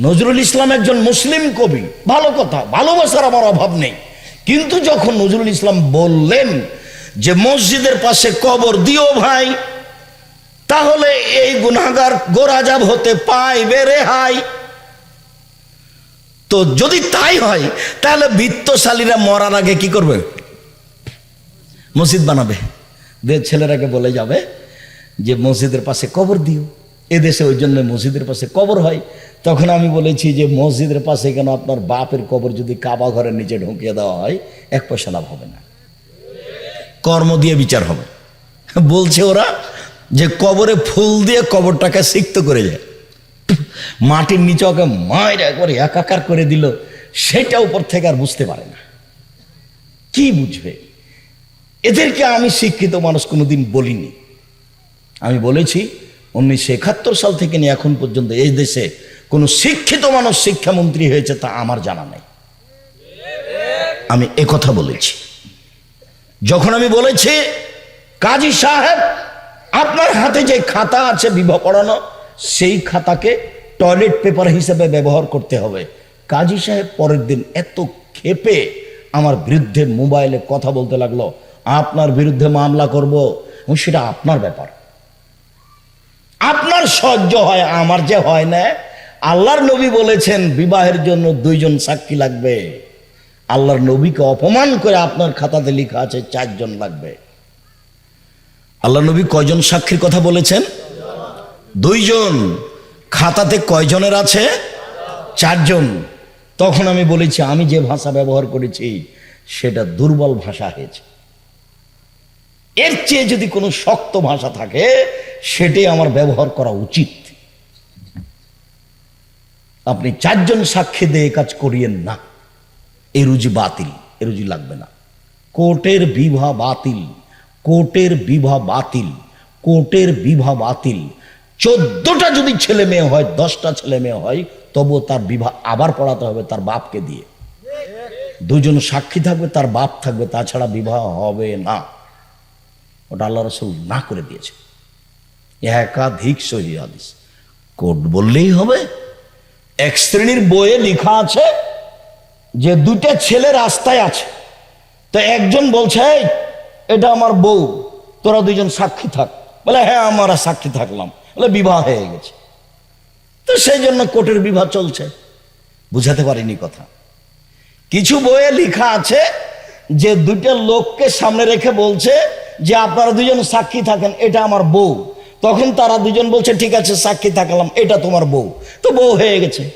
নজরুল ইসলাম একজন মুসলিম কবি। ভালো কথা, ভালোবাসার আমার অভাব নেই। কিন্তু যখন নজরুল ইসলাম বললেন যে মসজিদের পাশে কবর দিও ভাই, তাহলে এই গুনাগার গোরাজাব হতে পায় বেড়ে হাই। তো যদি তাই হয়, তাহলে বৃত্তশালীরা মরার আগে কি করবে? মসজিদ বানাবে। দিয়ে ছেলেরাকে বলে যাবে যে মসজিদের পাশে কবর দিও। এদেশে ওই জন্য মসজিদের পাশে কবর হয়। তখন আমি বলেছি যে, মসজিদের পাশে কেন আপনার বাপের কবর যদি কাবা ঘরের নিচে ঢুকিয়ে দেওয়া হয়, এক পয়সা লাভ হবে না। কর্ম দিয়ে বিচার হবে। বলছে ওরা যে, কবরে ফুল দিয়ে কবরটাকে সিক্ত করে যায়। মাটির নিচে ওকে মায়ের একবার একাকার করে দিল। সেটা উপর থেকে আর বুঝতে পারে না। কি বুঝবে? এদেরকে আমি শিক্ষিত মানুষ কোনোদিন বলিনি। আমি বলেছি উনিশশো একাত্তর সাল থেকে নিয়ে এখন পর্যন্ত এই দেশে কোনো শিক্ষিত মানুষ শিক্ষামন্ত্রী হয়েছে তা আমার জানা নেই। আমি কথা বলেছি। যখন আমি বলেছি, কাজী সাহেব, আপনার হাতে যে খাতা আছে বিবাহ পড়ানো, সেই খাতাকে টয়লেট পেপার হিসেবে ব্যবহার করতে হবে। কাজী সাহেব পরের দিন এত ক্ষেপে আমার বিরুদ্ধে মোবাইলে কথা বলতে লাগল, আপনার বিরুদ্ধে মামলা করব সেটা আপনার ব্যাপার। আপনার সহ্য হয়, আমার যে হয় না। আল্লাহর নবী বলেছেন, বিবাহের জন্য দুইজন সাক্ষী লাগবে। আল্লাহর নবীকে অপমান করে আপনার খাতাতে লেখা আছে, চারজন লাগবে। আল্লাহ নবী কয়জন সাক্ষীর কথা বলেছেন? দুইজন। খাতাতে কয়জনের আছে? চারজন। তখন আমি বলেছি, আমি যে ভাষা ব্যবহার করেছি, সেটা দুর্বল ভাষা হয়েছে। এর চেয়ে যদি কোনো শক্ত ভাষা থাকে সেটাই আমার ব্যবহার করা উচিত। আপনি চারজন সাক্ষী দিয়ে কাজ করিয়েন না। এ রুজি বাতিল, এ রুজি লাগবে না। কোর্টের বিবাহ বাতিল, কোর্টের বিবাহ বাতিল, কোর্টের বিবাহ বাতিল। চোদ্দটা যদি ছেলে মেয়ে হয়, দশটা ছেলে মেয়ে হয়, তবুও তার বিবাহ আবার পড়াতে হবে তার বাপকে দিয়ে। দুজন সাক্ষী থাকবে, তার বাপ থাকবে, তাছাড়া বিবাহ হবে না। ওটা আল্লাহ রসুল না করে দিয়েছে একাধিক সহি হাদিস। কোর্ট বললেই হবে, এক শ্রেণির বইয়ে লেখা আছে যে দুটা ছেলে রাস্তায় আছে। তো একজন বলছে এটা আমার বউ, তোরা দুজন সাক্ষী থাক। বলে হ্যাঁ আমরা সাক্ষী থাকলাম। বলে, বিবাহ হয়ে গেছে। তো সেই জন্য কোর্টের বিবাহ চলছে। বুঝাতে পারিনি কথা। কিছু বইয়ে লেখা আছে যে দুইটা লোককে সামনে রেখে বলছে যে, আপনারা দুজন সাক্ষী থাকেন, এটা আমার বউ। তখন তারা দুজন বলছে, ঠিক আছে, সাক্ষী থাকলাম, এটা তোমার বউ। তো বউ হয়ে গেছে।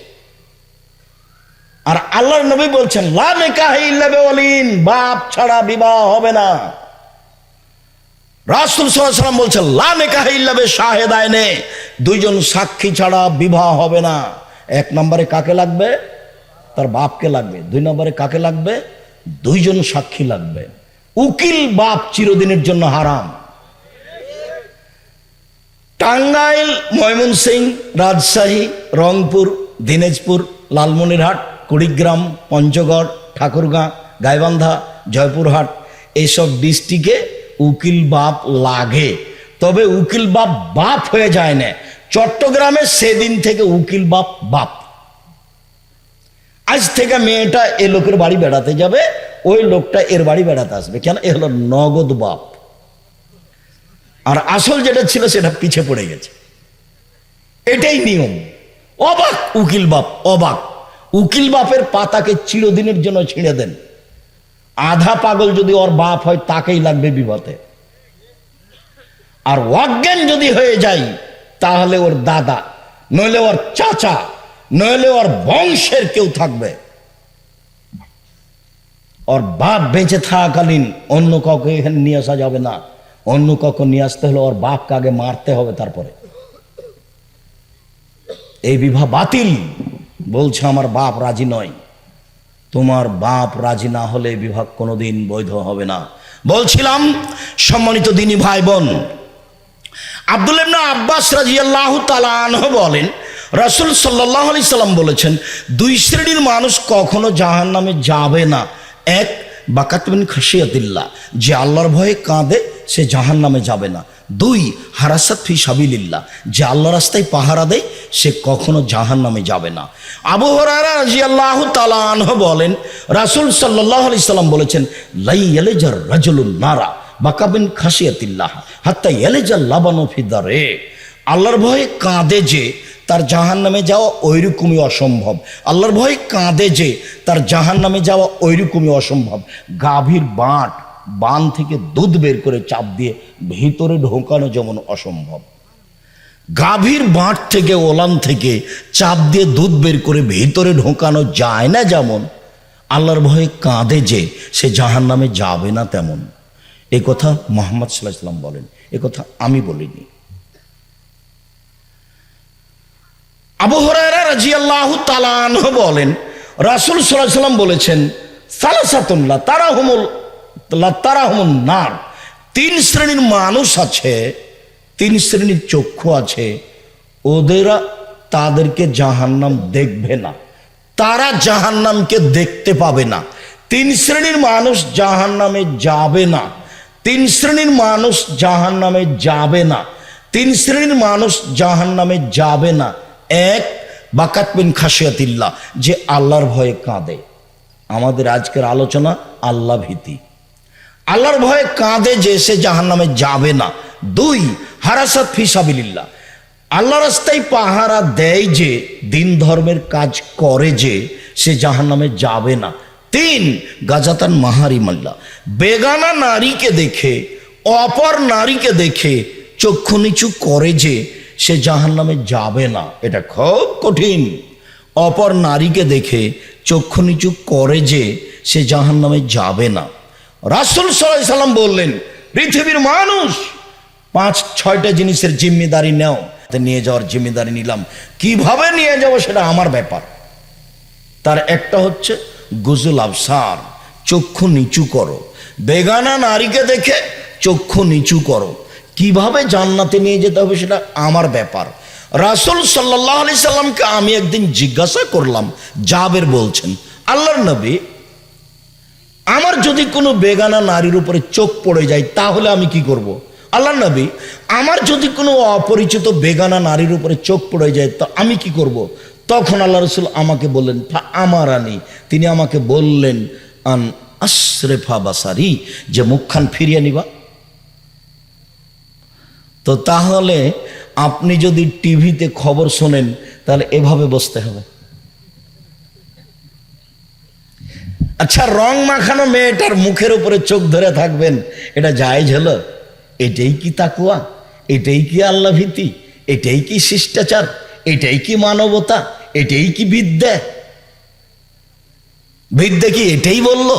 আর আল্লাহর নবী বলছেন, লা নিকাহ ইল্লা বিওয়ালিন, বাপ ছাড়া বিবাহ হবে না। রাসূল সাল্লাম বলছেন, লা নিকাহ ইল্লা বে শাহেদাইনে, দুইজন সাক্ষী ছাড়া বিবাহ হবে না। এক নম্বরে কাকে লাগবে? তার বাপকে লাগবে। দুই নম্বরে কাকে লাগবে? দুইজন সাক্ষী লাগবে। উকিল বাপ চিরদিনের জন্য হারাম। টাঙ্গাইল ময়মনসিং রাজশাহী, রংপুর, দিনাজপুর, লালমনিরহাট, কুড়িগ্রাম, পঞ্চগড়, ঠাকুরগাঁ, গাইবান্ধা, জয়পুরহাট। এইসব ডিস্ট্রিক্টে উকিল বাপ লাগে। তবে উকিল বাপ বাপ হয়ে যায় না। চট্টগ্রামে সেদিন থেকে উকিল বাপ বাপ। আজ থেকে মেয়েটা এ লোকের বাড়ি বেড়াতে যাবে, ওই লোকটা এর বাড়ি বেড়াতে আসবে। কেন? এ হলো নগদ বাপ। আর আসল যেটা ছিল সেটা পিছে পড়ে গেছে। এটাই নিয়ম। অবাক উকিল বাপ, অবাক। উকিল বাপের পাতাকে চিরদিনের জন্য ছিঁড়ে দেন। আধা পাগল যদি ওর বাপ হয়, তাকেই লাগবে বিপদে। আর অজ্ঞান যদি হয়ে যায়, তাহলে ওর দাদা, নইলে ওর চাচা, নইলে ওর বংশের কেউ থাকবে। ওর বাপ বেঁচে থাকাকালীন অন্য কাউকে এখানে নিয়ে আসা যাবে না। অন্য কাউকে নিয়ে আসতে হলে ওর বাপকে আগে মারতে হবে তারপরে। এই বিবাহ বাতিল। বলছে, আমার বাপ রাজি নয়। তোমার বাপ রাজি না হলে বিভাগ কোনোদিন বৈধ হবে না। বলছিলাম, সম্মানিত দিনী ভাই বোন আব্দুল আব্বাস তাআলা আনহু বলেন, রাসূল সাল্লাল্লাহু আলাইহি সাল্লাম বলেছেন, দুই শ্রেণির মানুষ কখনো জাহান্নামে যাবে না। এক বাকাতবিন খাসিয়াতিল্লাহ যে আল্লাহর ভয়ে কাঁদে সে জাহান্নামে যাবে না। দুই, হারাসাত ফি সাবিলিল্লাহ। যে আল্লাহ রাস্তায় পাহারা দেয়, সে কখনো জাহান নামে যাবে না। আবু হরারা রাজিয়াল্লাহ তালাহ বলেন, রাসুল সাল্লাহ আলি সাল্লাম বলেছেন, লাই এলেজার রাজুলুন নারা বাকাবিন খাসিয়াতিল্লাহ হাত্তা এলেজার লাবানো ফিদারে আল্লাহর ভয়ে কাঁদে যে তার জাহান নামে যাওয়া ওইরকমই অসম্ভব। আল্লাহর ভয়ে কাঁদে যে তার জাহান নামে যাওয়া ওইরকমই অসম্ভব। গাভীর বাঁট বান থেকে দুধ বের করে চাপ দিয়ে ভিতরে ঢোকানো যেমন অসম্ভব। গাভীর বাঁট থেকে, ওলান থেকে চাপ দিয়ে দুধ বের করে ভিতরে ঢোকানো যায় না যেমন, আল্লাহর ভয়ে কাঁদে যে সে জাহান নামে যাবে না তেমন। এ কথা মোহাম্মদ সাল্লাহ সাল্লাম বলেন, এ কথা আমি বলিনি। আবু হরায়রা রাজিয়াল্লাহু তালানহ বলেন, রাসূল আলাইহি সাল্লাম বলেছেন সালাসাতুল্লাহ তারাহুমুল তারাহুমুন নার তিন শ্রেণির মানুষ আছে, তিন শ্রেণির চক্ষু আছে, ওদেরা তাদেরকে জাহান্নাম দেখবে না। তারা জাহান্নামকে দেখতে পাবে না। তিন শ্রেণির মানুষ জাহান্নামে যাবে না। তিন শ্রেণির মানুষ জাহান্নামে যাবে না। তিন শ্রেণির মানুষ জাহান্নামে যাবে না। এক, বাকাত বিন খাসিয়াতিল্লাহ যে আল্লাহর ভয়ে কাঁদে। আমাদের আজকের আলোচনা আল্লাহ ভীতি। আল্লাহর ভয়ে কাঁদে যে সে জাহান নামে যাবে না। দুই, হারাসাত ফিসাবিল্লাহ আল্লাহ রাস্তায় পাহারা দেয় যে, দিন ধর্মের কাজ করে যে, সে জাহান নামে যাবে না। তিন, গাজাতান মাহারিমাল্লা বেগানা নারীকে দেখে, অপর নারীকে দেখে চক্ষু নিচু করে যে, সে জাহান নামে যাবে না। এটা খুব কঠিন। অপর নারীকে দেখে চক্ষু নিচু করে যে, সে জাহান নামে যাবে না। রাসুল সাল্লাহ সাল্লাম বললেন, পৃথিবীর মানুষ পাঁচ, ছয়টা জিনিসের জিম্মেদারি নেও নিয়ে যাওয়ার জিম্মেদারি নিলাম। কীভাবে নিয়ে যাব সেটা আমার ব্যাপার। তার একটা হচ্ছে, গুজুল আফসার চক্ষু নিচু করো। বেগানা নারীকে দেখে চক্ষু নিচু করো। কীভাবে জান্নাতে নিয়ে যেতে হবে সেটা আমার ব্যাপার। রাসুল সাল্লাহ আলি সাল্লামকে আমি একদিন জিজ্ঞাসা করলাম, জাবের বলছেন, আল্লাহর নবী আমার যদি কোনো বেগানা নারীর উপরে চোখ পড়ে যায়, তাহলে আমি কি করব। আল্লাহ নবী, আমার যদি কোনো অপরিচিত বেগানা নারীর উপরে চোখ পড়ে যায়, তো আমি কি করব। তখন আল্লাহ রসুল আমাকে বললেন আমার আনি তিনি আমাকে বললেন, আন আশরেফা বাসারি, যে মুখখান ফিরিয়ে নিবা তো তাহলে আপনি যদি টিভিতে খবর শোনেন, তাহলে এভাবে বসতে হবে আচ্ছা রং মাখানো মেয়েটার মুখের উপরে চোখ ধরে থাকবেন, এটা জায়েজ হলো? এটাই কি তাকুয়া? এটাই কি আল্লাহ ভীতি? এটাই কি শিষ্টাচার? এটাই কি মানবতা? এটাই কি বিদ্যা? বিদ্যা কি এটাই বলল?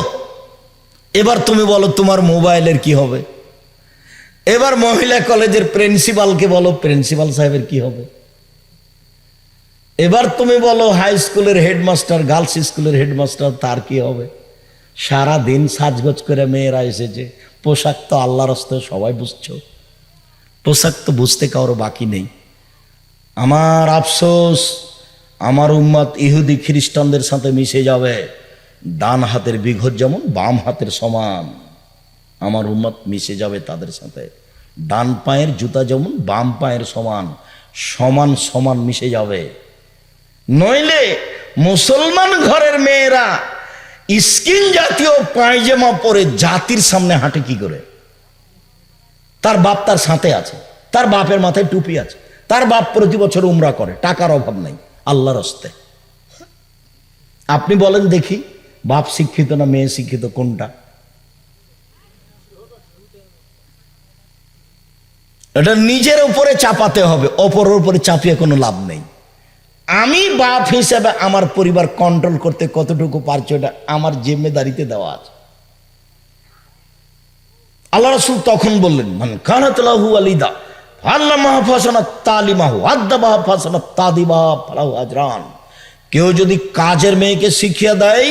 এবার তুমি বলো, তোমার মোবাইলের কি হবে? এবার মহিলা কলেজের প্রিন্সিপালকে বলো, প্রিন্সিপাল সাহেবের কি হবে? এবার তুমি বলো হাই স্কুলের হেডমাস্টার গার্লস স্কুলের হেডমাস্টার তার কি হবে? সারা দিন সাজগোজ করে মেয়েরা এসেছে। পোশাক তো আল্লাহ রস্তে সবাই বুঝছ। পোশাক তো বুঝতে কারও বাকি নেই। আমার আফসোস, আমার উম্মত ইহুদি খ্রিস্টানদের সাথে মিশে যাবে। ডান হাতের বিঘত যেমন, বাম হাতের সমান। আমার উম্মত মিশে যাবে তাদের সাথে। ডান পায়ের জুতা যেমন, বাম পায়ের সমান। সমান সমান মিশে যাবে। নইলে মুসলমান ঘরের মেয়েরা স্কিন জাতীয় পায়জামা পরে জাতির সামনে হাঁটে কি করে? তার বাপ তার সাথে আছে, তার বাপের মাথায় টুপি আছে, তার বাপ প্রতি বছর উমরা করে, টাকার অভাব নাই, আল্লাহর হস্তে। আপনি বলেন দেখি, বাপ শিক্ষিত না মেয়ে শিক্ষিত, কোনটা? এটা নিজের উপরে চাপাতে হবে, অপরের উপরে চাপিয়ে কোনো লাভ নেই। আমি বাপ হিসাবে আমার পরিবার কন্ট্রোল করতে কতটুকু পারছি ওটা আমার জিম্মেদারিতে দেওয়া আছে। আল্লাহ রসুল তখন বললেন মানে কানাতলাহু আলিদা আল্লাহ মাহফাসানা তালিমাহু, আদ্দা মাহফাসানা তাদিমা ফালাহু আজরান। কেউ যদি কাজের মেয়েকে শিখিয়ে দেয়,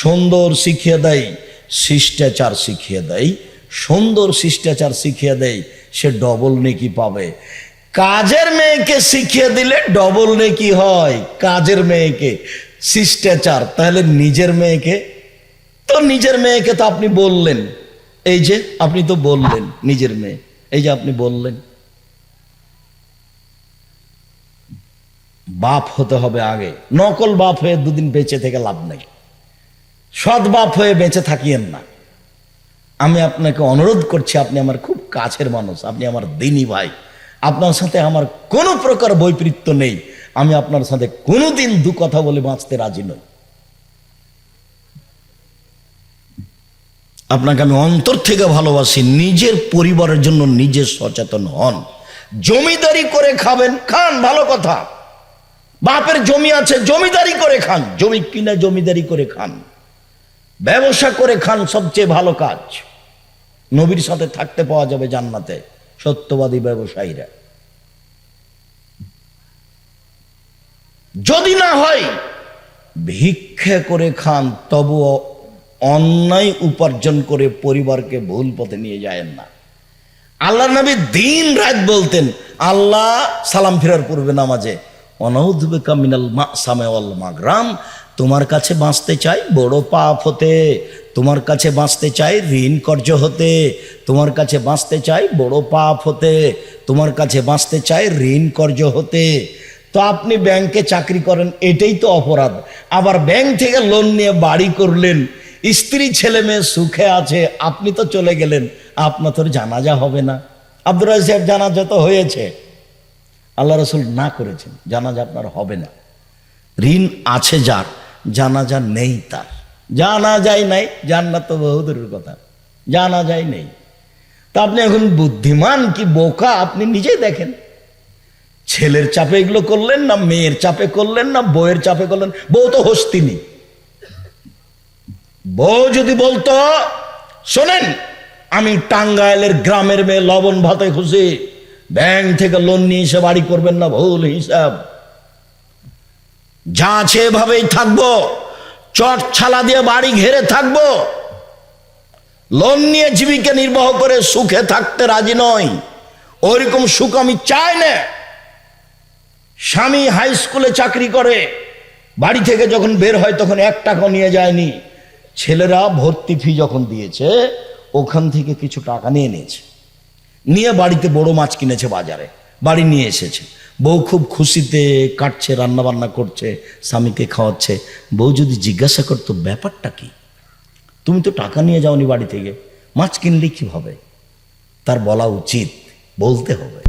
সুন্দর শিখিয়ে দেয়, শিষ্টাচার শিখিয়ে দেয়, সুন্দর শিষ্টাচার শিখিয়ে দেয়, সে ডবল নেকি পাবে। কাজের মেয়েকে শিখিয়ে দিলে ডবল নেকি হয়। কাজের মেয়েকে শিষ্টাচার। তাহলে নিজের মেয়েকে তো নিজের মেয়েকে তো আপনি বললেন। এই যে আপনি তো বললেন নিজের মেয়ে। এই যে আপনি বললেন। বাপ হতে হবে আগে। নকল বাপ হয়ে দুদিন বেঁচে থেকে লাভ নেই। সৎ বাপ হয়ে বেঁচে থাকিয়েন না। আমি আপনাকে অনুরোধ করছি, আপনি আমার খুব কাছের মানুষ, আপনি আমার দিনী ভাই। আপনার সাথে আমার কোনো প্রকার বৈপরীত্য নেই। আমি আপনার সাথে কোনোদিন দু কথা বলে বাঁচতে রাজি নই। আপনাকে আমি অন্তর থেকে ভালোবাসি, নিজের পরিবারের জন্য নিজে সচেতন হন। জমিদারি করে খাবেন, খান, ভালো কথা। বাপের জমি আছে, জমিদারি করে খান। জমি কিনে জমিদারি করে খান। ব্যবসা করে খান, সবচেয়ে ভালো কাজ। নবীর সাথে থাকতে পাওয়া যাবে জান্নাতে। সত্যবাদী ব্যবসায়ীরা। যদি না হয়, ভিক্ষা করে খান তবুও অন্যায় উপার্জন করে পরিবারকে ভুল পথে নিয়ে যায়েন না। আল্লাহ নবী দিন রাত বলতেন, আল্লাহ সালাম ফেরার পূর্বে নামাজে অনৌদ্বে কামিনাল মা সামেওয়াল মাগরাম, তোমার কাছে বাঁচতে চাই, বড় পাপ হতে। তোমার কাছে বাঁচতে চাই, ঋণ কর্য হতে। তোমার কাছে বাঁচতে চাই, বড় পাপ হতে। তোমার কাছে বাঁচতে চাই, ঋণ কর্য হতে। তো আপনি ব্যাংকে চাকরি করেন, এটাই তো অপরাধ। আবার ব্যাংক থেকে লোন নিয়ে বাড়ি করলেন, স্ত্রী, ছেলে মেয়ে সুখে আছে, আপনি তো চলে গেলেন আপনার তোর জানাজা হবে না। আব্দুর সাহেব, জানাজা তো হয়েছে। আল্লাহ রসুল না করেছেন, জানাজা আপনার হবে না। ঋণ আছে যার, জানাজা নেই তার। জানা যায় নাই, জান্নাত তো বহুদূরের কথা। জানা যায় নাই। তা আপনি এখন বুদ্ধিমান কি বোকা, আপনি নিজেই দেখেন। ছেলের চাপে এগুলো করলেন না, মেয়ের চাপে করলেন না, বউয়ের চাপে করলেন বউ তো হস্তিনি বউ যদি বলতো, শোনেন, আমি টাঙ্গাইলের গ্রামের মেয়ে লবণ ভাতে খুশি ব্যাংক থেকে লোন নিয়ে এসে বাড়ি করবেন না, ভুল হিসাব। যা আছে এভাবেই থাকব চট ছালা দিয়ে বাড়ি ঘেরে থাকব। লোন নিয়ে জীবিকা নির্বাহ করে সুখে থাকতে রাজি নয় ওইরকম সুখ আমি চাই না। স্বামী হাই স্কুলে চাকরি করে, বাড়ি থেকে যখন বের হয় তখন এক টাকা নিয়ে যায়নি। ছেলেরা ভর্তি ফি যখন দিয়েছে, ওখান থেকে কিছু টাকা নিয়ে নিয়েছে নিয়ে বাড়িতে বড় মাছ কিনেছে বাজারে, বাড়ি নিয়ে এসেছে। বউ খুব খুশিতে কাটছে রান্না বান্না করছে, স্বামীকে খাওয়াচ্ছে। বউ যদি জিজ্ঞাসা করতো, ব্যাপারটা কি? তুমি তো টাকা নিয়ে যাওনি বাড়ি থেকে, মাছ কিনলে কি হবে তার বলা উচিত, বলতে হবে।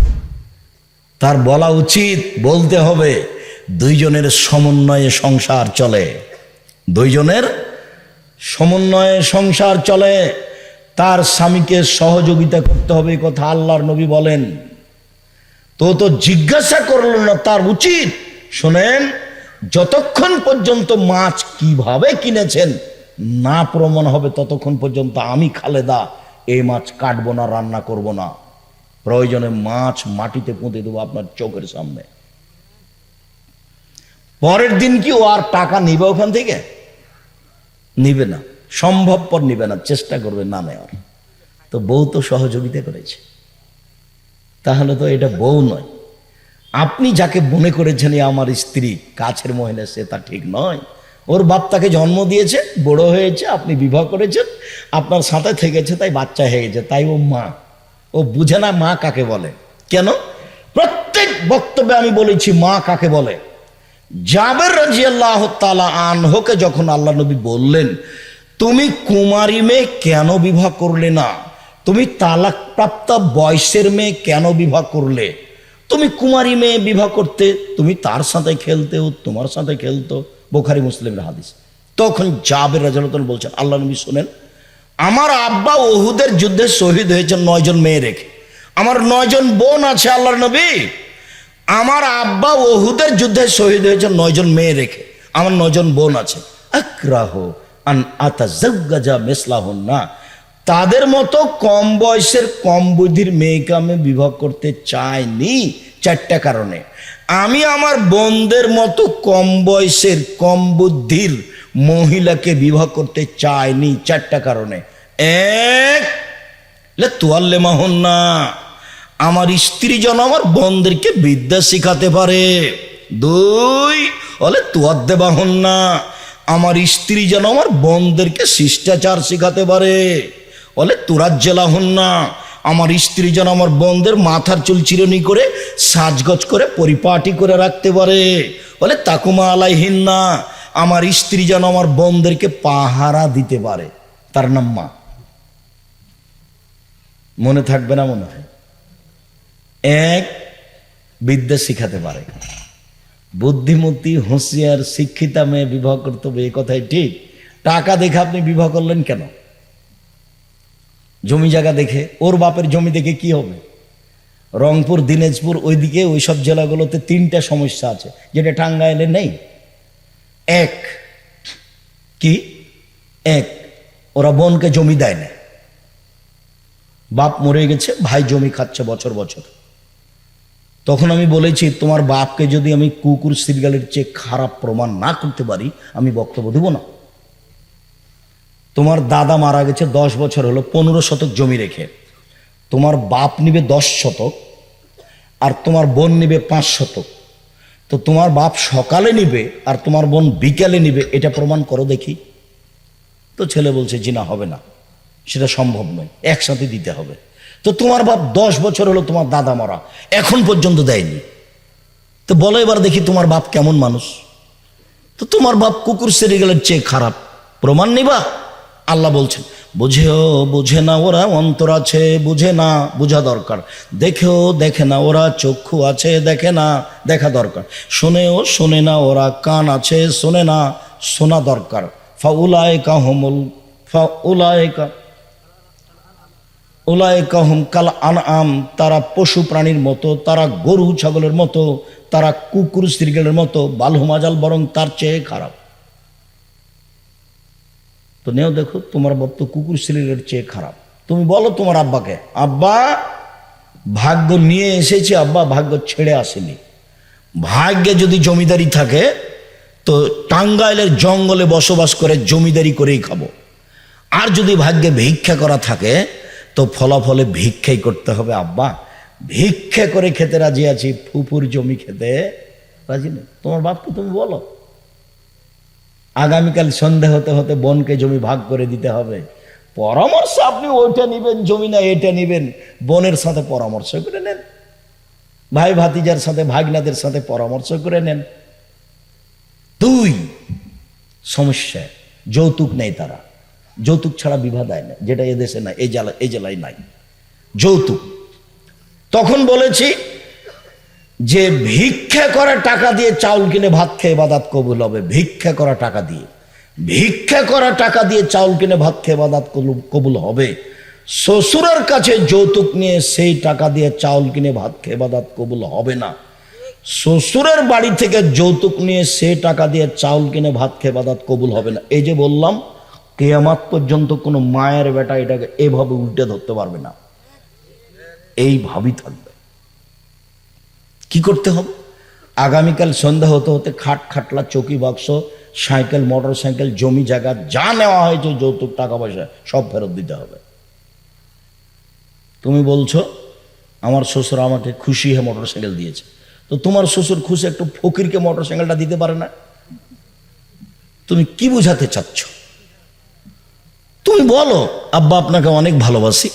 তার বলা উচিত, বলতে হবে। দুইজনের সমন্বয়ে সংসার চলে। দুইজনের সমন্বয়ে সংসার চলে। তার স্বামীকে সহযোগিতা করতে হবে কথা আল্লাহর নবী বলেন। তো তো জিজ্ঞাসা করল না, তার উচিত। শোনেন, যতক্ষণ পর্যন্ত মাছ কীভাবে কিনেছেন, না প্রমাণ হবে ততক্ষণ পর্যন্ত আমি খালেদা এই মাছ কাটবো না, রান্না করব না। প্রয়োজনে মাছ মাটিতে পুঁতে দেবো আপনার চোখের সামনে। পরের দিন কি ও আর টাকা নিবে ওখান থেকে? নিবে না। সম্ভবপর নিবে না, চেষ্টা করবে না নেওয়ার। তো বউ তো সহযোগিতা করেছে। তাহলে তো এটা বউ নয়। আপনি যাকে মনে করেছেন আমার স্ত্রী, কাছের মহিলা, সে তা ঠিক নয়। ওর বাপ তাকে জন্ম দিয়েছে, বড় হয়েছে, আপনি বিবাহ করেছেন, আপনার সাথে থেকেছে, তাই বাচ্চা হয়ে গেছে, তাই ও মা। ও বুঝে না মা কাকে বলে। কেন? প্রত্যেক বক্তব্যে আমি বলেছি, মা কাকে বলে। জাবের রাজি আল্লাহ তালা আনহকে যখন আল্লাহ নবী বললেন, তুমি কুমারী মেয়ে কেন বিবাহ করলে না? তুমি তালাক প্রাপ্ত বয়সের মেয়ে কেন বিবাহ করলে? তুমি কুমারী মেয়ে বিবাহ করতে, তুমি তার সাথে খেলতে, ও তোমার সাথে খেলতো। বোখারি মুসলিমের হাদিস। তখন জাবের রাজালতন বলছেন, আল্লাহ নবী শোনেন, আমার আব্বা ওহুদের যুদ্ধে শহীদ হয়েছে নয়জন মেয়ে রেখে। আমার নয়জন বোন আছে আল্লাহর নবী। আমার আব্বা ওহুদের যুদ্ধে শহীদ হয়েছে নয়জন মেয়ে রেখে। আমার নয়জন বোন আছে। আক্রাহ আন আতা জগ্গাজা মেসলাহন না তাদের মতো কম বয়সের, কম বুদ্ধির মেয়েকে আমি বিবাহ করতে চাইনি চারটা কারণে। আমি আমার বোনদের মতো কম বয়সের, কম বুদ্ধির মহিলাকে বিবাহ করতে চাইনি চারটা কারণে। এক তোয়াল্লে মাহন না। আমার স্ত্রী যেন আমার বোনদেরকে বিদ্যা শিখাতে পারে। দুই বলে তোয়াদ্দে বাহন না। আমার স্ত্রী যেন আমার বোনদেরকে শিষ্টাচার শিখাতে পারে। বলে তোরাজ্জেলা হন না আমার স্ত্রী যেন আমার বোনদের মাথার চুল চিরনি করে সাজগজ করে পরিপাটি করে রাখতে পারে। বলে, তাকুমা আলাইহিন না আমার স্ত্রী যেন আমার বোনদেরকে পাহারা দিতে পারে। তার নাম মা। মনে থাকবে না মনে হয়। এক, বিদ্যা শিখাতে পারে। বুদ্ধিমতী, হুঁশিয়ার, শিক্ষিতা মেয়ে বিবাহ করতে হবে, এ কথাই ঠিক। টাকা দেখে আপনি বিবাহ করলেন কেন? জমি জায়গা দেখে, ওর বাপের জমি দেখে কি হবে? রংপুর, দিনাজপুর, ওইদিকে ওই সব জেলাগুলোতে তিনটা সমস্যা আছে, যেটা টাঙ্গাইলে নেই। এক, কি? এক, ওরা বোনকে জমি দেয় না। বাপ মরে গেছে, ভাই জমি খাচ্ছে বছর বছর। তখন আমি বলেছি, তোমার বাপকে যদি আমি কুকুর সিরিয়ালের চেয়ে খারাপ প্রমাণ না করতে পারি, আমি বক্তব্য দেব না। তোমার দাদা মারা গেছে দশ বছর হলো, পনেরো শতক জমি রেখে। তোমার বাপ নিবে দশ শতক, আর তোমার বোন নিবে পাঁচ শতক। তো তোমার বাপ সকালে নিবে, আর তোমার বোন বিকালে নিবে, এটা প্রমাণ করো দেখি। তো ছেলে বলছে, জি না, হবে না। সেটা সম্ভব নয়, একসাথে দিতে হবে। তো তোমার বাপ দশ বছর হলো তোমার দাদা মরা, এখন পর্যন্ত দেয়নি। তো বলো এবার দেখি তোমার বাপ কেমন মানুষ। তো তোমার বাপ কুকুর সেরিগালের চেয়ে খারাপ, প্রমাণ নিবা? আল্লাহ বলছেন, বুঝেও বুঝে না ওরা, অন্তর আছে, বুঝে না, বোঝা দরকার। দেখেও দেখে না ওরা, চক্ষু আছে, দেখে না, দেখা দরকার। শোনেও শোনে না ওরা, কান আছে, শোনে না, শোনা দরকার। ফা উলায় কাহমুল ফা উলায় কা ওলায়কা হুম কাল আনআম, তারা পশু প্রাণীর মতো, তারা গরু, ছাগলের মতো, তারা কুকুর শ্রীগেলের মতো, বালহুমাজাল বরং তার চেয়ে খারাপ। তো নেও দেখো, তোমার বাপ তো কুকুর শ্রীগেলের চেয়ে খারাপ। তুমি বলো তোমার আব্বাকে, আব্বা, ভাগ্য নিয়ে এসেছে, আব্বা, ভাগ্য ছেড়ে আসেনি। ভাগ্যে যদি জমিদারি থাকে, তো টাঙ্গাইলের জঙ্গলে বসবাস করে জমিদারি করেই খাব। আর যদি ভাগ্যে ভিক্ষা করা থাকে, তো ফলাফলে ভিক্ষাই করতে হবে, আব্বা। ভিক্ষা করে খেতে রাজি আছি, ফুপুর জমি খেতে রাজি নেই। তোমার বাপকে তুমি বলো। আগামীকাল সন্ধে হতে হতে বোনকে জমি ভাগ করে দিতে হবে। পরামর্শ আপনি ওইটা নিবেন, জমি না এটা নিবেন, বোনের সাথে পরামর্শ করে নেন। ভাই ভাতিজার সাথে, ভাগনাদের সাথে পরামর্শ করে নেন। দুই, সমস্যা, যৌতুক নেই তারা। যৌতুক ছাড়া বিবাহ দেয় না, যেটা এদেশে নাই এই জেলা এই জেলায় নাই। যৌতুক। তখন বলেছি যে ভিক্ষা করা টাকা দিয়ে চাউল কিনে ভাত খেয়ে বাদাত কবুল হবে, ভিক্ষা করা টাকা দিয়ে। ভিক্ষা করা টাকা দিয়ে চাউল কিনে ভাত খেয়ে বাদাত কবুল- হবে। শ্বশুরের কাছে যৌতুক নিয়ে সেই টাকা দিয়ে চাউল কিনে ভাত খেয়ে বাদাত কবুল হবে না। শ্বশুরের বাড়ি থেকে যৌতুক নিয়ে সে টাকা দিয়ে চাউল কিনে ভাত খেয়ে বাদাত কবুল হবে না। এই যে বললাম, কেয়ামাত পর্যন্ত কোনো মায়ের বেটা এটাকে এভাবে উল্টে ধরতে পারবে না। এই ভাবি থাকবে। কি করতে হবে? আগামীকাল সন্ধ্যা হতে হতে খাট খাটলা, চৌকি বাক্স, সাইকেল মোটর সাইকেল জমি জায়গা যা নেওয়া হয়েছে, যৌতুক, টাকা পয়সা সব ফেরত দিতে হবে। তুমি বলছো, আমার শ্বশুর আমাকে খুশি হয়ে মোটর সাইকেল দিয়েছে। তো তোমার শ্বশুর খুশি একটু ফকিরকে মোটর সাইকেলটা দিতে পারে না? তুমি কি বোঝাতে চাচ্ছ? তুমি বলো, আব্বা, আপনাকে অনেক ভালোবাসি।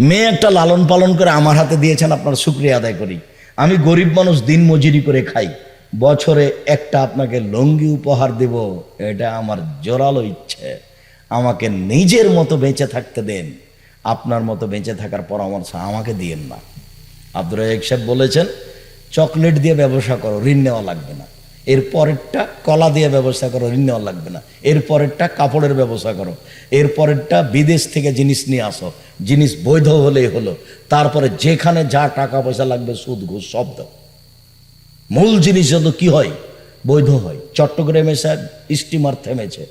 মেয়ে একটা লালন পালন করে আমার হাতে দিয়েছেন, আপনার শুক্রিয়া আদায় করি। আমি গরিব মানুষ দিন মজুরি করে খাই। বছরে একটা আপনাকে লঙ্গি উপহার দেব, এটা আমার জোরালো ইচ্ছে। আমাকে নিজের মতো বেঁচে থাকতে দেন। আপনার মতো বেঁচে থাকার পরামর্শ আমাকে দিয়েন না। আব্দুর রাজাক সাহেব বলেছেন, চকলেট দিয়ে ব্যবসা করো, ঋণ নেওয়া লাগবে না। এর পরেরটা কলা দিয়ে ব্যবসা করো, ঋণ নেওয়া লাগবে না। এর পরেরটা কাপড়ের ব্যবসা করো। এর পরেরটা বিদেশ থেকে জিনিস নিয়ে আসো। জিনিস বৈধ হলেই হলো। তারপরে যেখানে যা টাকা পয়সা লাগবে, সুদ, ঘুষ, সব দাও। মূল জিনিস যত কি হয়? বৈধ হয়। চট্টগ্রামে স্যার স্টিমার থেমেছে।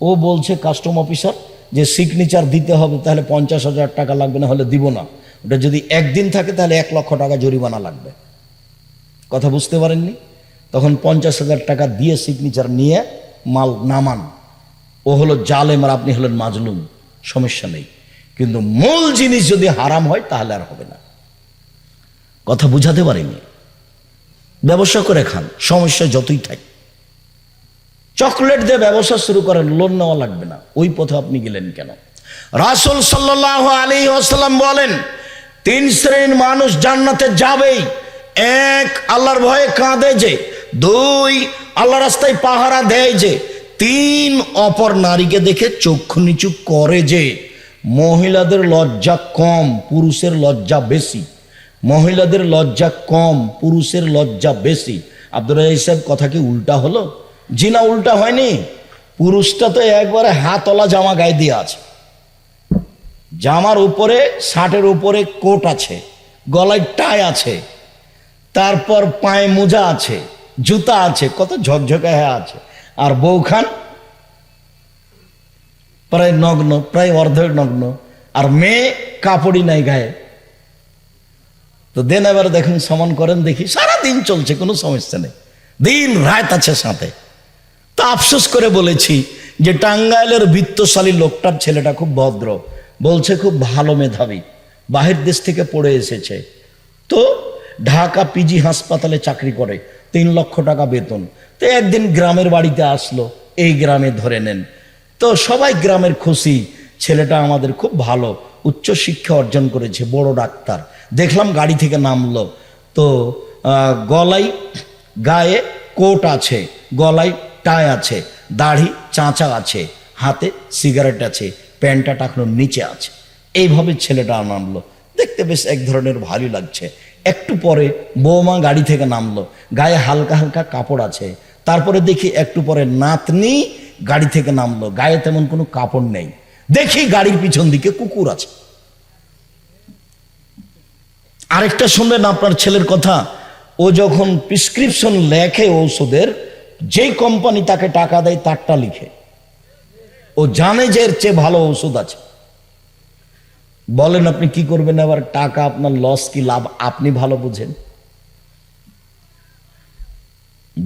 ও বলছে কাস্টম অফিসার যে সিগনেচার দিতে হবে, তাহলে পঞ্চাশ হাজার টাকা লাগবে না হলে দিব না। ওটা যদি একদিন থাকে, তাহলে এক লক্ষ টাকা জরিমানা লাগবে। কথা বুঝতে পারেননি? তখন পঞ্চাশ হাজার টাকা দিয়ে সিগনেচার নিয়ে মাল নামান। ও হলো জালেম আর আপনি হলেন মাজলুম, সমস্যা নেই। কিন্তু মূল জিনিস যদি হারাম হয়, তাহলে আর হবে না। কথা বুঝাতে পারিনি। ব্যবসা করে খান, সমস্যা যতই থাক। চকলেট দিয়ে ব্যবসা শুরু করেন লোন নেওয়া লাগবে না। ওই পথে আপনি গেলেন কেন? রাসুল সাল্লাহ আলী আসাল্লাম বলেন, তিন শ্রেণির মানুষ জান্নাতে যাবেই। এক, আল্লাহর ভয়ে কাঁদে যে দুই আল্লাহ রাস্তায় পাহারা দেয় যে, তিন অপর নারীকে দেখে চক্ষু নিচু করে যে, মহিলাদের লজ্জা কম, পুরুষের লজ্জা বেশি। মহিলাদের লজ্জা কম, পুরুষের লজ্জা বেশি। আব্দুল সাহেব, কথা কি উল্টা হলো? জি না, উল্টা হয়নি। পুরুষটা তো একবারে হাতলা জামা গায়ে দিয়ে আছে। জামার উপরে, শার্টের উপরে কোট আছে, গলায় টাই আছে, তারপর পায়ে মোজা আছে। জুতা আছে, কত ঝকঝকে হয়ে আছে। আর বৌখান প্রায় নগ্ন, প্রায় অর্ধেক নগ্ন। আর মেয়ে কাপড়ই নাই গায়ে। তো দেন এবার দেখুন, সমান করেন দেখি সারা দিন চলছে, কোনো সমস্যা নেই। দিন রাত আছে সাথে। তা আফসোস করে বলেছি যে টাঙ্গাইলের বৃত্তশালী লোকটার ছেলেটা খুব ভদ্র, বলছে খুব ভালো মেধাবী, বাহির দেশ থেকে পড়ে এসেছে। তো ঢাকা পিজি হাসপাতালে চাকরি করে। তিন লক্ষ টাকা বেতন। তো একদিন গ্রামের বাড়িতে আসলো, এই গ্রামে ধরে নেন। তো সবাই গ্রামের খুশি, ছেলেটা আমাদের খুব ভালো উচ্চ শিক্ষা অর্জন করেছে, বড় ডাক্তার। দেখলাম গাড়ি থেকে নামলো। তো গলায় গায়ে কোট আছে, গলায় টাই আছে, দাড়ি চাঁচা আছে, হাতে সিগারেট আছে, প্যান্টটা টাকানোর নিচে আছে। এইভাবে ছেলেটা নামলো। দেখতে বেশ এক ধরনের ভালোই লাগছে। একটু পরে বৌমা গাড়ি থেকে নামলো। গায়ে হালকা হালকা কাপড় আছে। তারপরে দেখি একটু পরে নাতনি গাড়ি থেকে নামলো। গায়ে তেমন কোনো কাপড় নেই। দেখি গাড়ির পিছন দিকে কুকুর আছে। আরেকটা শুনবেন আপনার ছেলের কথা? ও যখন প্রিসক্রিপশন লেখে ঔষধের, যেই কোম্পানি তাকে টাকা দেয় তারটা লিখে। ও জানে যে এর চেয়ে ভালো ওষুধ আছে। বলেন আপনি কি করবেন আবার? টাকা আপনার লস কি লাভ? আপনি ভালো বুঝেন।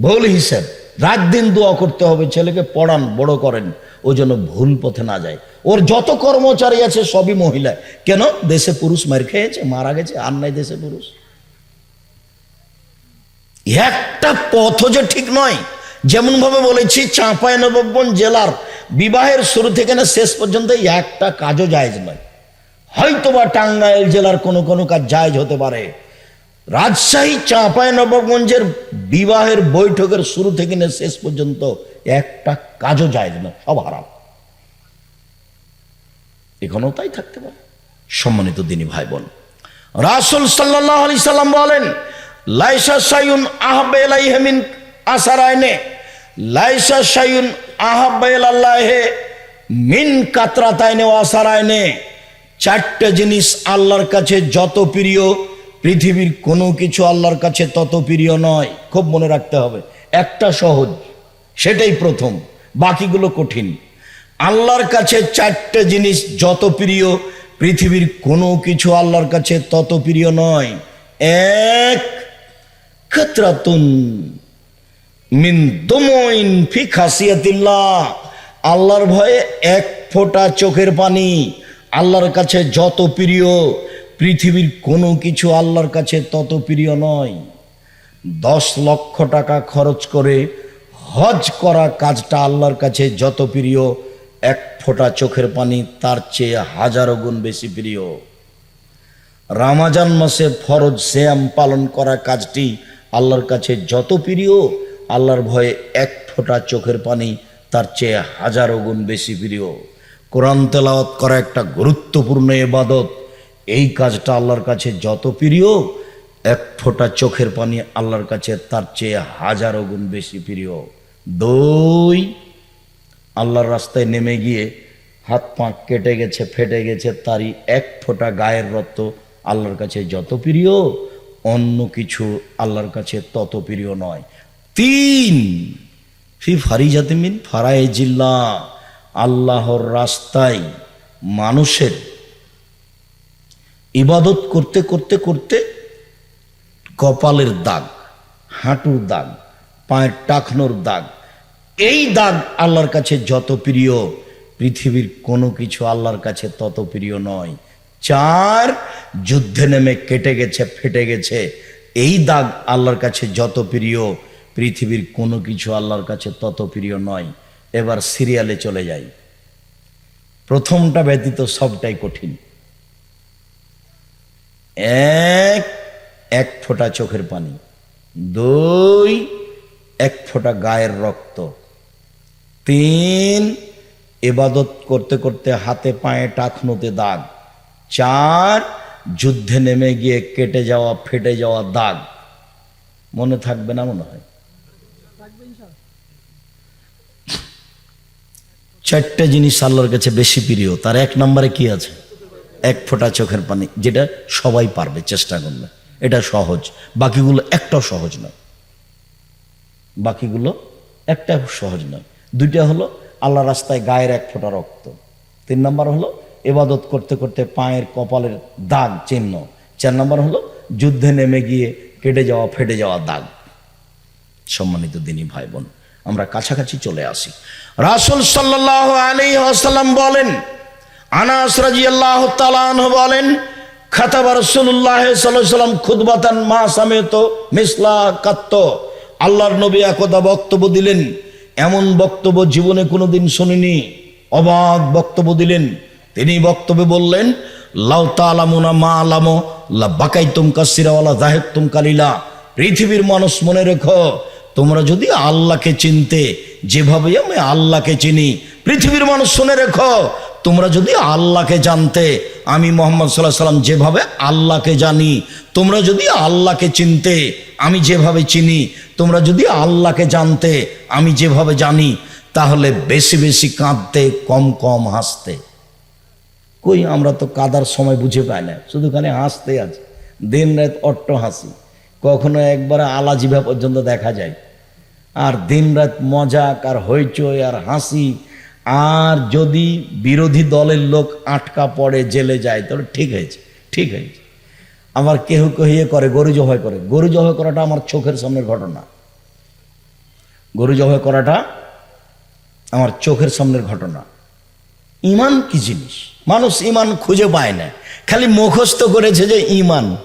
ভুল হিসেব। রাত দিন দোয়া করতে হবে, ছেলেকে পড়ান, বড় করেন, ও যেন ভুল পথে না যায়। ওর যত কর্মচারী আছে, সবই মহিলা। কেন? দেশে পুরুষ মার খেয়েছে, মারা গেছে, আর নাই দেশে পুরুষ। একটা পথ যে ঠিক নয় যেমন ভাবে বলেছি চাঁপাই নবাবগঞ্জ জেলার বিবাহের শুরু থেকে না শেষ পর্যন্ত একটা কাজও জায়েজ নয়। হয়তোবা টাঙ্গাইল জেলার কোনো কোনো কাজ জায়েজ হতে পারে। রাজশাহী, চাঁপাই, নবাবগঞ্জের বিবাহের বৈঠকের শুরু থেকে না শেষ পর্যন্ত একটা কাজও জায়েজ নয়, সব হারাম। এখনও তাই থাকতে পারে, সম্মানিত দিনী ভাই বোন রাসুল সাল্লাহ আলি সাল্লাম বলেন, লাইসা সাইউন আহবে এলাইহেমিন আসারায়নে লাইসা সাইউন আহবে আল্লাহে মিন ও আসারায়নে চারটে জিনিস আল্লাহর কাছে যত প্রিয়, পৃথিবীর কোনো কিছু আল্লাহর কাছে তত প্রিয় নয়। খুব মনে রাখতে হবে, একটা সহজ, সেটাই প্রথম, বাকিগুলো কঠিন। আল্লাহর কাছে চারটে জিনিস যত প্রিয়, পৃথিবীর কোনো কিছু আল্লাহর কাছে তত প্রিয় নয়। এক খতরাতুন মিন দমইন ফি খাসিয়াতিল্লাহ। আল্লাহর ভয়ে এক ফোঁটা চোখের পানি আল্লাহর কাছে যত প্রিয়, পৃথিবীর কোনো কিছু আল্লাহর কাছে তত প্রিয় নয়। দশ লক্ষ টাকা খরচ করে হজ করা কাজটা আল্লাহর কাছে যত প্রিয়, এক ফোঁটা চোখের পানি তার চেয়ে হাজারো গুণ বেশি প্রিয়। রামাজান মাসে ফরজ শ্যাম পালন করা কাজটি আল্লাহর কাছে যত প্রিয়, আল্লাহর ভয়ে এক ফোঁটা চোখের পানি তার চেয়ে হাজারো গুণ বেশি প্রিয়। কোরআন তেলাওয়াত করা একটা গুরুত্বপূর্ণ এবাদত এই কাজটা আল্লাহর কাছে যত প্রিয়, এক ফোঁটা চোখের পানি আল্লাহর কাছে তার চেয়ে হাজারো গুণ বেশি প্রিয়। দুই, আল্লাহর রাস্তায় নেমে গিয়ে হাত পা কেটে গেছে, ফেটে গেছে, তারই এক ফোঁটা গায়ের রক্ত আল্লাহর কাছে যত প্রিয়, অন্য কিছু আল্লাহর কাছে তত প্রিয় নয়। তিন, ফি ফারিজাতে মিন ফারায়ে জিল্লা আল্লাহর রাস্তায় মানুষের ইবাদত করতে করতে করতে কপালের দাগ, হাঁটুর দাগ, পায়ের টাকনোর দাগ, এই দাগ আল্লাহর কাছে যত প্রিয়, পৃথিবীর কোনো কিছু আল্লাহর কাছে তত প্রিয় নয়। চার, যুদ্ধে নেমে কেটে গেছে, ফেটে গেছে, এই দাগ আল্লাহর কাছে যত প্রিয়, পৃথিবীর কোনো কিছু আল্লাহর কাছে তত প্রিয় নয়। এবার সিরিয়ালে চলে যাই। প্রথমটা ব্যতীত সবটাই কঠিন। এক এক ফোঁটা চোখের পানি। দুই, এক ফোঁটা গায়ের রক্ত। তিন, এবাদত করতে করতে হাতে পায়ে টাকনোতে দাগ। চার, যুদ্ধে নেমে গিয়ে কেটে যাওয়া, ফেটে যাওয়া দাগ। মনে থাকবে না মনে হয়? চারটে জিনিস আল্লাহর কাছে বেশি প্রিয়। তার এক নম্বরে কি আছে? এক ফোঁটা চোখের পানি, যেটা সবাই পারবে, চেষ্টা করবে। এটা সহজ। বাকিগুলো একটাও সহজ নয়। বাকিগুলো একটা সহজ নয়। দুইটা হলো আল্লাহ রাস্তায় গায়ের এক ফোঁটা রক্ত। তিন নম্বর হলো এবাদত করতে করতে পায়ের কপালের দাগ চিহ্ন। চার নম্বর হলো যুদ্ধে নেমে গিয়ে কেটে যাওয়া, ফেটে যাওয়া দাগ। সম্মানিত দিনী ভাই বোন আমরা কাছাকাছি চলে আসি। রাসুল সাল্লাহ আলী আসাল্লাম বলেন, আনাস রাজি আল্লাহ বলেন, খাতাবা রসুল্লাহ সাল্লাম খুদবাতান মা সামেত মিসলা কাত্ত। আল্লাহর নবী একদা বক্তব্য দিলেন, এমন বক্তব্য জীবনে কোনোদিন শুনিনি। অবাক বক্তব্য দিলেন। তিনি বক্তব্যে বললেন, লাউ তালামুনা মা আলামো, লা বাকাই তুমকা সিরাওয়ালা জাহেদ তুমকা লীলা। পৃথিবীর মানুষ মনে রেখো তোমরা যদি আল্লাহকে চিনতে, যেভাবে আমি আল্লাহকে চিনি, পৃথিবীর মানুষ শুনে রেখো, তোমরা যদি আল্লাহকে জানতে, আমি মোহাম্মদ সাল্লাহ সাল্লাম যেভাবে আল্লাহকে জানি, তোমরা যদি আল্লাহকে চিনতে, আমি যেভাবে চিনি, তোমরা যদি আল্লাহকে জানতে, আমি যেভাবে জানি, তাহলে বেশি বেশি কাঁদতে, কম কম হাসতে। কই আমরা তো কাদার সময় বুঝে পাই না, শুধু খালি হাসতে আছে, দিন রাত অট্ট হাসি। কখনো একবারে আলাজিভা পর্যন্ত দেখা যায়। আর দিন রাত মজাক, আর হইচই, আর হাসি, আর যদি বিরোধী দলের লোক আটকা পড়ে, জেলে যায়, তাহলে ঠিক হয়েছে ঠিক হয়েছে। আবার কেহ কহিয়ে করে, গরু জবাই করে। গরু জবাই করাটা আমার চোখের সামনের ঘটনা। গরু জবাই করাটা আমার চোখের সামনের ঘটনা। ইমান কি জিনিস? মানুষ ইমান খুঁজে পায় না। খালি মুখস্থ করেছে যে ইমান।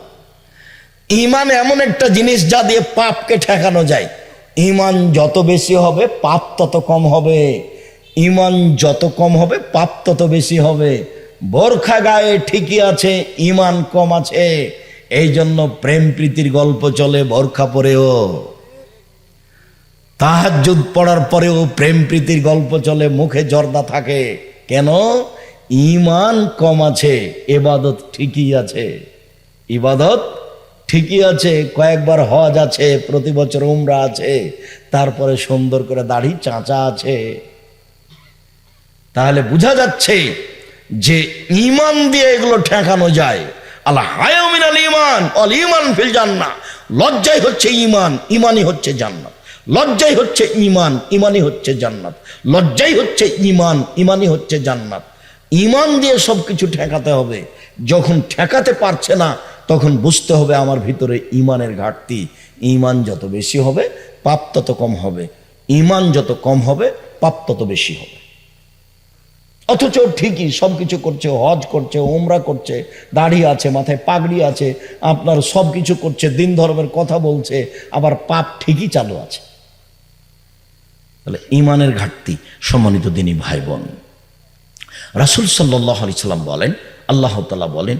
ইমান এমন একটা জিনিস যা দিয়ে পাপকে ঠেকানো যায়। ইমান যত বেশি হবে, পাপ তত কম হবে। ইমান যত কম হবে, পাপ তত বেশি হবে। বোরখা গায়ে ঠিকই আছে, ইমান কম আছে। এই জন্য প্রেম প্রীতির গল্প চলে, বোরখা পরেও। তাহাজুদ পড়ার পরেও প্রেম প্রীতির গল্প চলে, মুখে জর্দা থাকে। কেন? ইমান কম আছে, এবাদত ঠিকই আছে। ইবাদত ঠিকই আছে, কয়েকবার হজ আছে, প্রতি বছর উমরা আছে, তারপরে সুন্দর করে দাড়ি চাঁচা আছে। তাহলে বোঝা যাচ্ছে যে ইমান দিয়ে এগুলো ঠেকানো যায়। আল্লাহ হায়মিন আল ইমান অল ইমান ফিল জান্না লজ্জাই হচ্ছে ইমান ইমানই হচ্ছে জান্নাত। লজ্জাই হচ্ছে ইমান ইমানই হচ্ছে জান্নাত। লজ্জাই হচ্ছে ইমান ইমানই হচ্ছে জান্নাত। ইমান দিয়ে সব কিছু ঠেকাতে হবে। যখন ঠেকাতে পারছে না তখন বুঝতে হবে আমার ভিতরে ইমানের ঘাটতি। ইমান যত বেশি হবে, পাপ তত কম হবে। ইমান যত কম হবে, পাপ তত বেশি হবে। অথচ ঠিকই সব কিছু করছে, হজ করছে ওমরা করছে, দাড়ি আছে, মাথায় পাগড়ি আছে, আপনার সব কিছু করছে, দিন ধর্মের কথা বলছে, আবার পাপ ঠিকই চালু আছে। তাহলে ইমানের ঘাটতি, সম্মানিত দিনী ভাই বোন রাসুল সাল্লাহ আলি সাল্লাম বলেন, আল্লাহ তালা বলেন